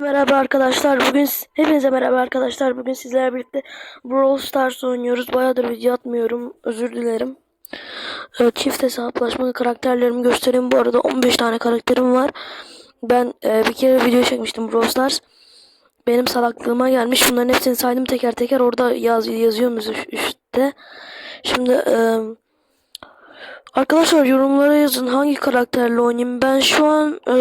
Merhaba arkadaşlar. Bugün hepinize merhaba arkadaşlar. Bugün sizlerle birlikte Brawl Stars oynuyoruz. Bayağıdır video atmıyorum. Özür dilerim. Ee, Çift hesaplaşma karakterlerimi göstereyim. Bu arada 15 tane karakterim var. Ben e, bir kere video çekmiştim Brawl Stars. Benim salaklığıma gelmiş. Bunların hepsini saydım teker teker. Orada yaz yazıyoruz üstte. Şimdi e, arkadaşlar yorumlara yazın hangi karakterle oynayayım. Ben şu an e,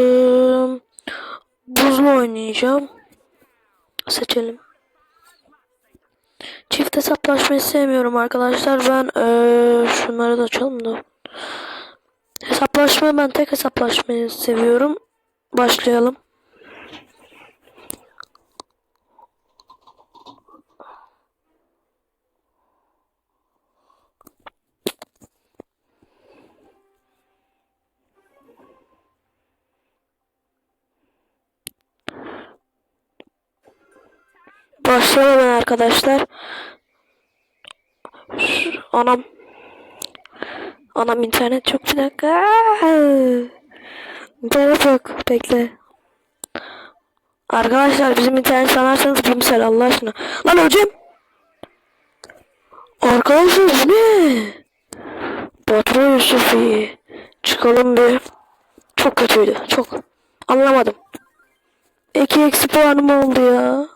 Buzlu oynayacağım. Seçelim. Çift hesaplaşmayı sevmiyorum arkadaşlar. Ben eee, şunları da açalım da. Hesaplaşmayı ben tek hesaplaşmayı seviyorum. Başlayalım. Başlayalım arkadaşlar. Anam. Anam internet çok bir dakika. İnternet yok. Bekle. Arkadaşlar bizim internet sanarsanız bilimsel Allah aşkına. Lan hocam. Arkadaşlar bu ne? Patron Yusufi. Çıkalım bir. Çok kötüydü. Çok. Anlamadım. 2 eksi puanım oldu ya.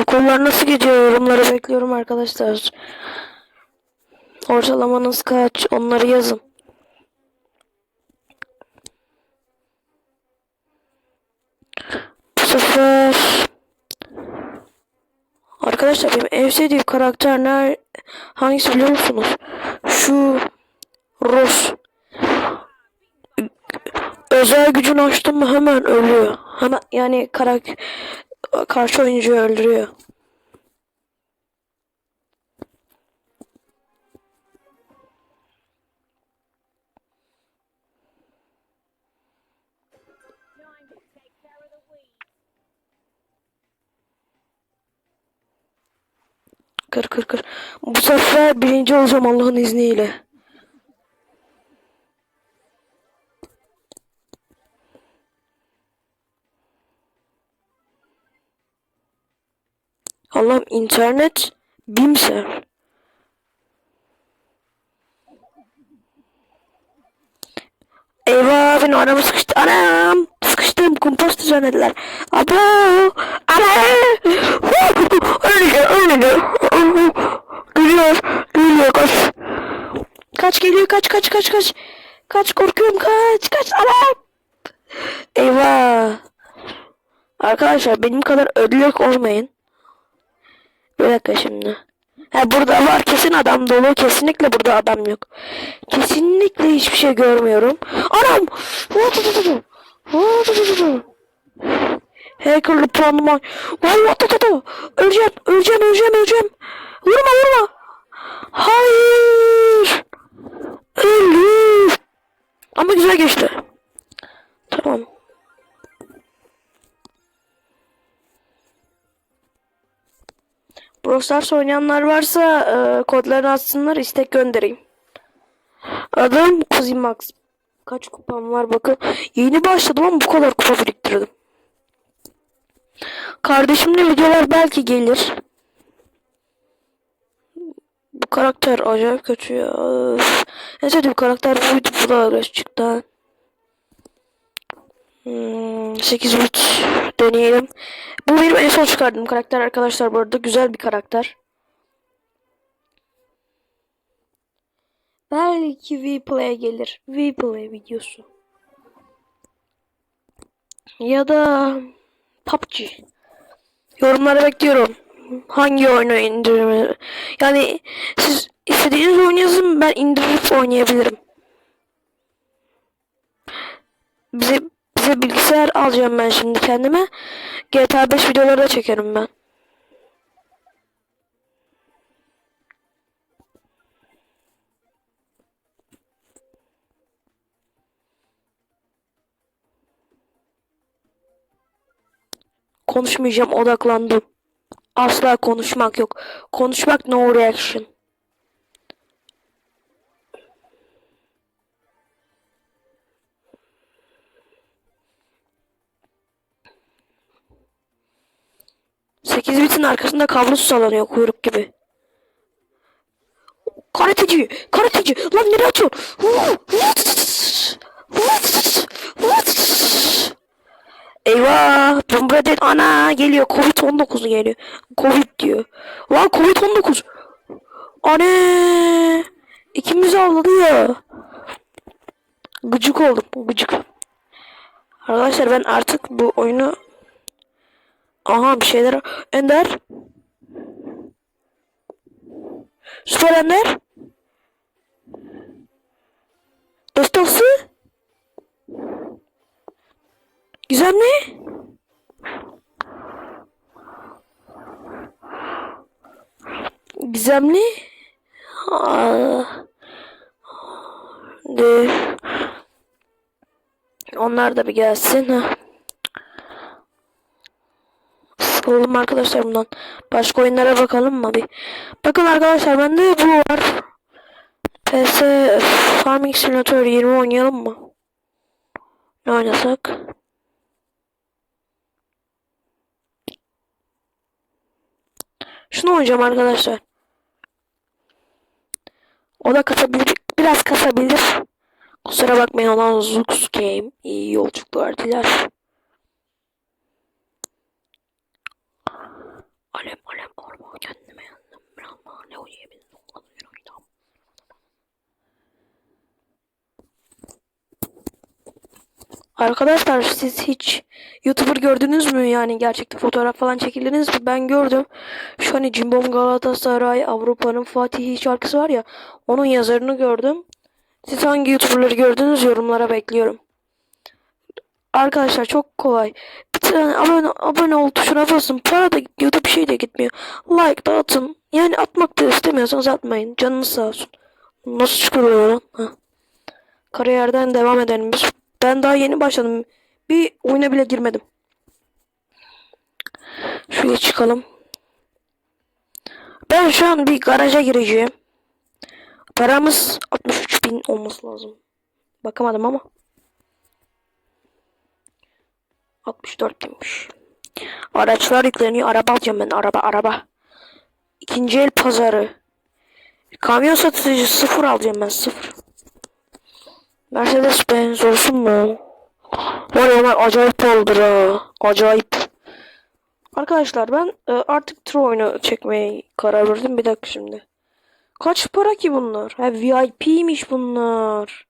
Okullar nasıl gidiyor yorumları bekliyorum arkadaşlar. Ortalamanız kaç? Onları yazın. Bu sefer Arkadaşlar benim en sevdiğim karakter ne? Hangisi biliyor musunuz? Şu Rose. Özel gücünü açtım mı hemen ölüyor. Hemen yani karak karşı oyuncuyu öldürüyor. Kır kır kır. Bu sefer birinci olacağım Allah'ın izniyle. Allah'ım internet bimser. Eyvah benim aramı sıkıştı. Anam sıkıştım. Kumpas düzenlediler. Abo ana öyle öyle geliyor geliyor kaç. Kaç geliyor kaç kaç kaç kaç. Kaç korkuyorum kaç kaç. Anam eyvah. Arkadaşlar benim kadar ödlük olmayın bir dakika şimdi. Ha burada var kesin adam dolu. Kesinlikle burada adam yok. Kesinlikle hiçbir şey görmüyorum. Anam! Hackerlı puanıma. Vay Öleceğim, öleceğim, öleceğim, öleceğim. Vurma, vurma. Hayır. Öldüm. Ama güzel geçti. Tamam. Brawl Stars oynayanlar varsa e, kodlarını atsınlar istek göndereyim. Adım Kuzi Max. Kaç kupam var bakın. Yeni başladım ama bu kadar kupa biriktirdim. Kardeşimle videolar belki gelir. Bu karakter acayip kötü ya. En sevdiğim karakter buydu. Bu da çıktı. Hmm, 8 bit deneyelim. Bu benim en son çıkardığım karakter arkadaşlar bu arada. Güzel bir karakter. Belki Vplay gelir. Vplay videosu. Ya da PUBG. Yorumlara bekliyorum. Hangi oyunu indirme? Yani siz istediğiniz oyunu yazın ben indirip oynayabilirim. Bize bize bilgisayar alacağım ben şimdi kendime. GTA 5 videoları da çekerim ben. Konuşmayacağım odaklandım. Asla konuşmak yok. Konuşmak no reaction. 8 bitin arkasında kablosu sallanıyor kuyruk gibi. Karateci, karateci. Lan nereye atıyorsun? Eyvah. Burada ana geliyor. Covid-19 geliyor. Covid diyor. Lan Covid-19. Anne. İkimiz avladı ya. Gıcık oldum. Gıcık. Arkadaşlar ben artık bu oyunu Aha bir şeyler Ender Süper Ender Destansı Gizemli Gizemli Aa. De. Onlar da bir gelsin. Ha. Sıkıldım arkadaşlar bundan. Başka oyunlara bakalım mı bir? Bakın arkadaşlar bende bu var. PS Farming Simulator 20 oynayalım mı? Ne oynasak? Şunu oynayacağım arkadaşlar. O da kasabilir, biraz kasabilir. Kusura bakmayın olan Zux Game. İyi yolculuklar diler. Alem alem orma kendime yandım. Brahma ne oynayabilirim? Arkadaşlar siz hiç YouTuber gördünüz mü? Yani gerçekte fotoğraf falan çekildiniz mi? Ben gördüm. Şu hani Cimbom Galatasaray Avrupa'nın Fatihi şarkısı var ya. Onun yazarını gördüm. Siz hangi YouTuber'ları gördünüz yorumlara bekliyorum. Arkadaşlar çok kolay. Tane abone, abone ol tuşuna basın. Para da YouTube bir şey de gitmiyor. Like da atın. Yani atmak da istemiyorsanız atmayın. Canınız sağ olsun. Nasıl çıkıyor lan? Ha. Kariyerden devam edelim biz. Ben daha yeni başladım. Bir oyuna bile girmedim. Şuraya çıkalım. Ben şu an bir garaja gireceğim. Paramız 63 bin olması lazım. Bakamadım ama. 64 binmiş. Araçlar yükleniyor. Araba alacağım ben. Araba araba. İkinci el pazarı. Kamyon satıcı sıfır alacağım ben sıfır. Mercedes Benz olsun mu? Var ya onlar acayip oldu ha. Acayip. Arkadaşlar ben e, artık tır oyunu çekmeye karar verdim. Bir dakika şimdi. Kaç para ki bunlar? Ha VIP'miş bunlar.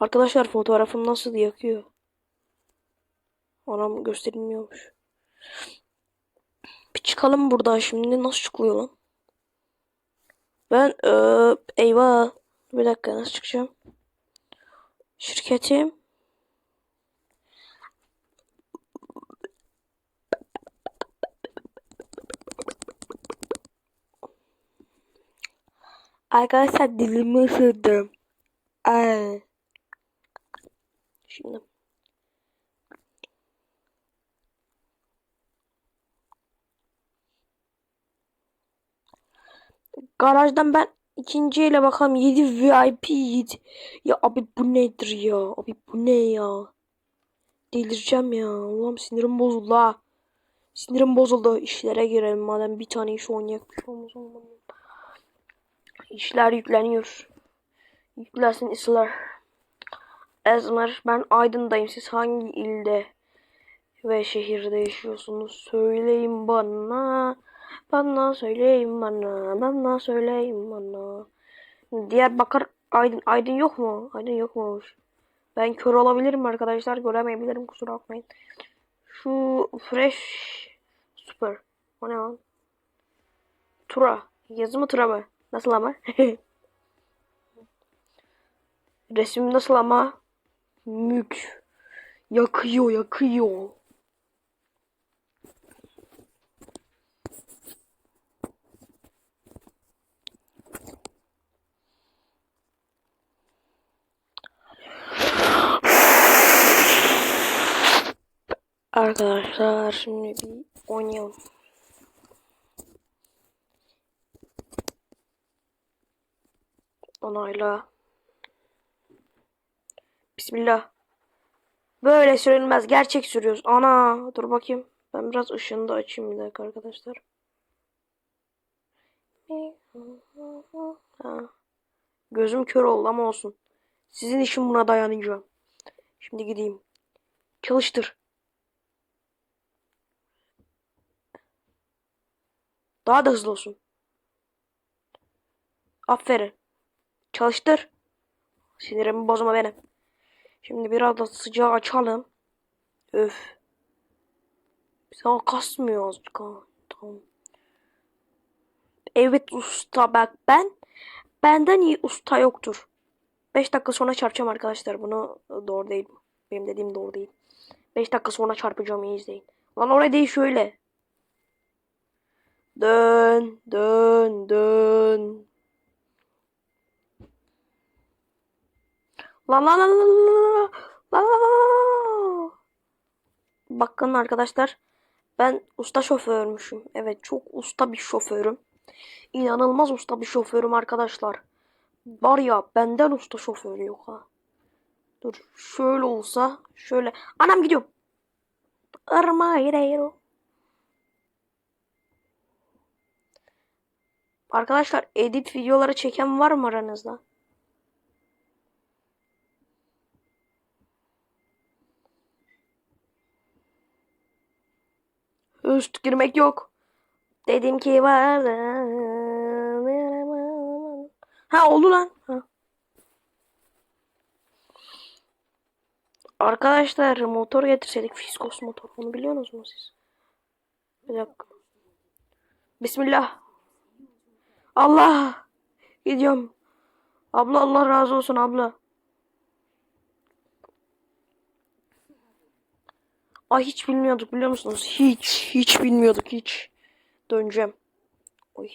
Arkadaşlar fotoğrafım nasıl yakıyor? Anam gösterilmiyormuş. Bir çıkalım buradan şimdi. Nasıl çıkılıyor lan? Ben ee, eyvah. Bir dakika nasıl çıkacağım? Şirketim. Arkadaşlar dilimi ısırdım. Ay. Şimdi. Garajdan ben ikinci ile bakalım 7 VIP 7. Ya abi bu nedir ya? Abi bu ne ya? Delireceğim ya. Allah'ım sinirim bozuldu ha. Sinirim bozuldu. İşlere girelim madem bir tane iş oynayak bir şey. İşler yükleniyor. Yüklensin işler. Ezmer ben Aydın'dayım. Siz hangi ilde ve şehirde yaşıyorsunuz? Söyleyin bana. Bana söyleyin bana. Bana söyleyin bana. Diyarbakır Aydın. Aydın yok mu? Aydın yokmuş. Ben kör olabilirim arkadaşlar. Göremeyebilirim. Kusura bakmayın. Şu fresh super. O ne lan? Tura. Yazı mı tura mı? Nasıl ama? Resim nasıl ama? Mük. Yakıyor yakıyor. Arkadaşlar şimdi bir oynayalım. Onayla. Bismillah. Böyle sürülmez. Gerçek sürüyoruz. Ana dur bakayım. Ben biraz ışığını da açayım bir dakika arkadaşlar. Ha. Gözüm kör oldu ama olsun. Sizin için buna dayanacağım. Şimdi gideyim. Çalıştır. Daha da hızlı olsun. Aferin. Çalıştır. Sinirimi bozma benim. Şimdi biraz da sıcağı açalım. Öf. Bize kasmıyor azıcık. Tamam. Evet usta bak ben. Benden iyi usta yoktur. 5 dakika sonra çarpacağım arkadaşlar. Bunu doğru değil. Benim dediğim doğru değil. 5 dakika sonra çarpacağım iyi izleyin. Lan oraya değil şöyle. Dön, dön, dön. Lan lan lan lan lan lan lan. Bakın arkadaşlar. Ben usta şoförmüşüm. Evet çok usta bir şoförüm. İnanılmaz usta bir şoförüm arkadaşlar. Var ya benden usta şoför yok ha. Dur şöyle olsa şöyle. Anam gidiyorum. Armayro. Arkadaşlar edit videoları çeken var mı aranızda? Üst girmek yok. Dedim ki var. Ha oldu lan. Ha. Arkadaşlar motor getirseydik fiskos motor. Onu biliyorsunuz mu siz? Bir dakika. Bismillah. Allah. Gidiyorum. Abla Allah razı olsun abla. Ay hiç bilmiyorduk biliyor musunuz? Hiç hiç bilmiyorduk hiç. Döneceğim. Oy.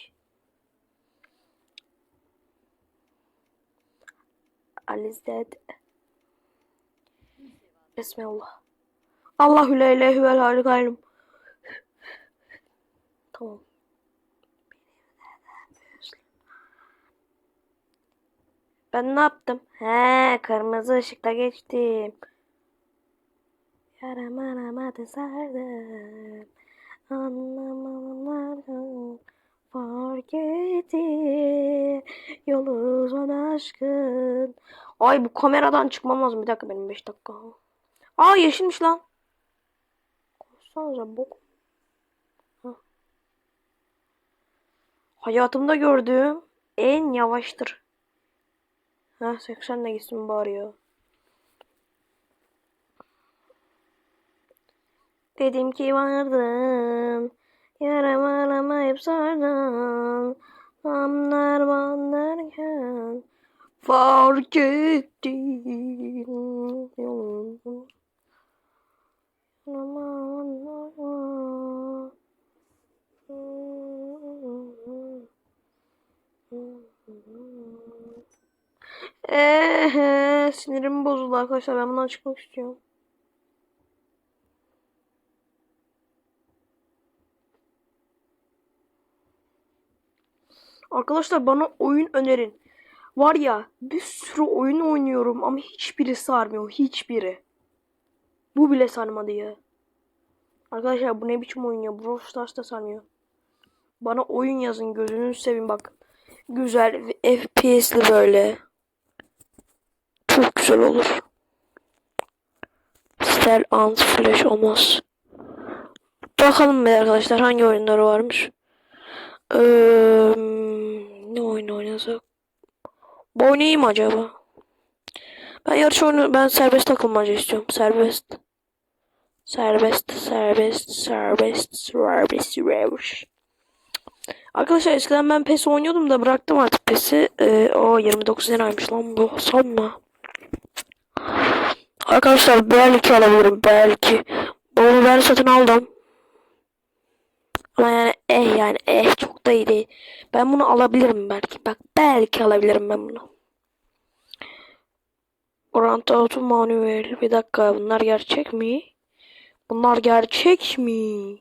Ali's dead. Bismillah. Allahu la ilahe vel halikayım. Tamam. Ben ne yaptım? He, kırmızı ışıkta geçtim. Yaram aramadı sardım. Anlamadım. Fark etti. Yolu uzun aşkın. Ay bu kameradan çıkmam lazım. Bir dakika benim 5 dakika. Aa yeşilmiş lan. Konuşsanıza bok. Hayatımda gördüğüm en yavaştır. Ha 80 de gitsin bari ya. Dedim ki vardım. Yaram aramayıp sardım. Anlar banlarken fark ettim. Yolun. Aman Eee sinirim bozuldu arkadaşlar ben bundan çıkmak istiyorum. Arkadaşlar bana oyun önerin. Var ya bir sürü oyun oynuyorum ama hiçbiri sarmıyor. Hiçbiri. Bu bile sarmadı ya. Arkadaşlar bu ne biçim oyun ya? Brawl Stars da sarmıyor. Bana oyun yazın gözünüzü seveyim bak. Güzel FPS'li böyle. Güzel olur. Stel Ant Flash olmaz. Bakalım bir arkadaşlar hangi oyunları varmış. Ee, ne oyun oynasak? Bu oynayayım acaba? Ben yarış oyunu ben serbest takılmaca istiyorum. Serbest. Serbest, serbest, serbest, serbest, serbest. Arkadaşlar eskiden ben PES oynuyordum da bıraktım artık PES'i. Ee, o 29 liraymış lan bu. Sanma. Arkadaşlar belki alabilirim belki. Bunu ben satın aldım. Ama yani eh yani eh çok da iyi değil. Ben bunu alabilirim belki. Bak belki alabilirim ben bunu. Orant Auto Manuel. Bir dakika bunlar gerçek mi? Bunlar gerçek mi?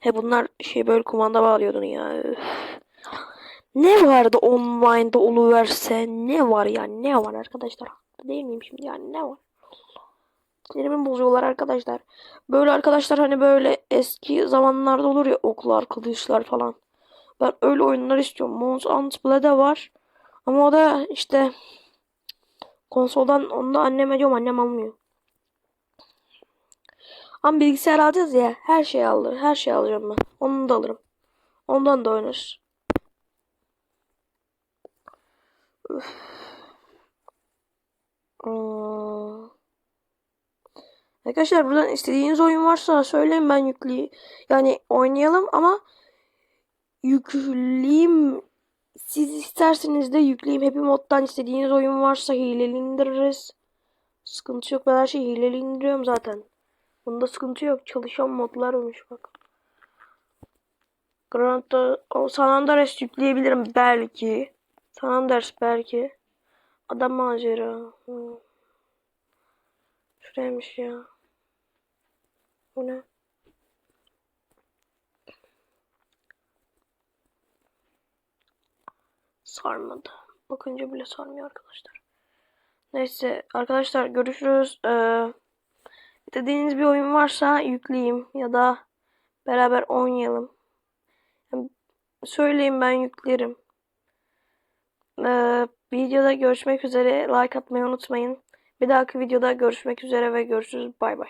He bunlar şey böyle kumanda bağlıyordun ya. Üf. Ne vardı online'da oluverse ne var ya ne var arkadaşlar? Değil miyim şimdi yani ne var? Sinirimi bozuyorlar arkadaşlar. Böyle arkadaşlar hani böyle eski zamanlarda olur ya oklar, kılıçlar falan. Ben öyle oyunlar istiyorum. Mons Blade var. Ama o da işte konsoldan onu da anneme diyorum annem almıyor. Ama bilgisayar alacağız ya. Her şeyi alır. Her şeyi alacağım ben. Onu da alırım. Ondan da oynarız. Üf. Aa. Arkadaşlar buradan istediğiniz oyun varsa söyleyin ben yükleyeyim. Yani oynayalım ama yükleyeyim. Siz isterseniz de yükleyeyim. Happy Mod'dan istediğiniz oyun varsa hileli indiririz. Sıkıntı yok. Ben her şeyi hileli indiriyorum zaten. Bunda sıkıntı yok. Çalışan modlar olmuş bak. Grand o San Andreas yükleyebilirim belki. San Andreas belki. Adam macera. Hı. Şuraymış ya. Bu ne? Sarmadı. Bakınca bile sarmıyor arkadaşlar. Neyse arkadaşlar görüşürüz. Ee, dediğiniz bir oyun varsa yükleyeyim ya da beraber oynayalım. Yani söyleyin ben yüklerim. Ee, videoda görüşmek üzere. Like atmayı unutmayın. Bir dahaki videoda görüşmek üzere ve görüşürüz. Bay bay.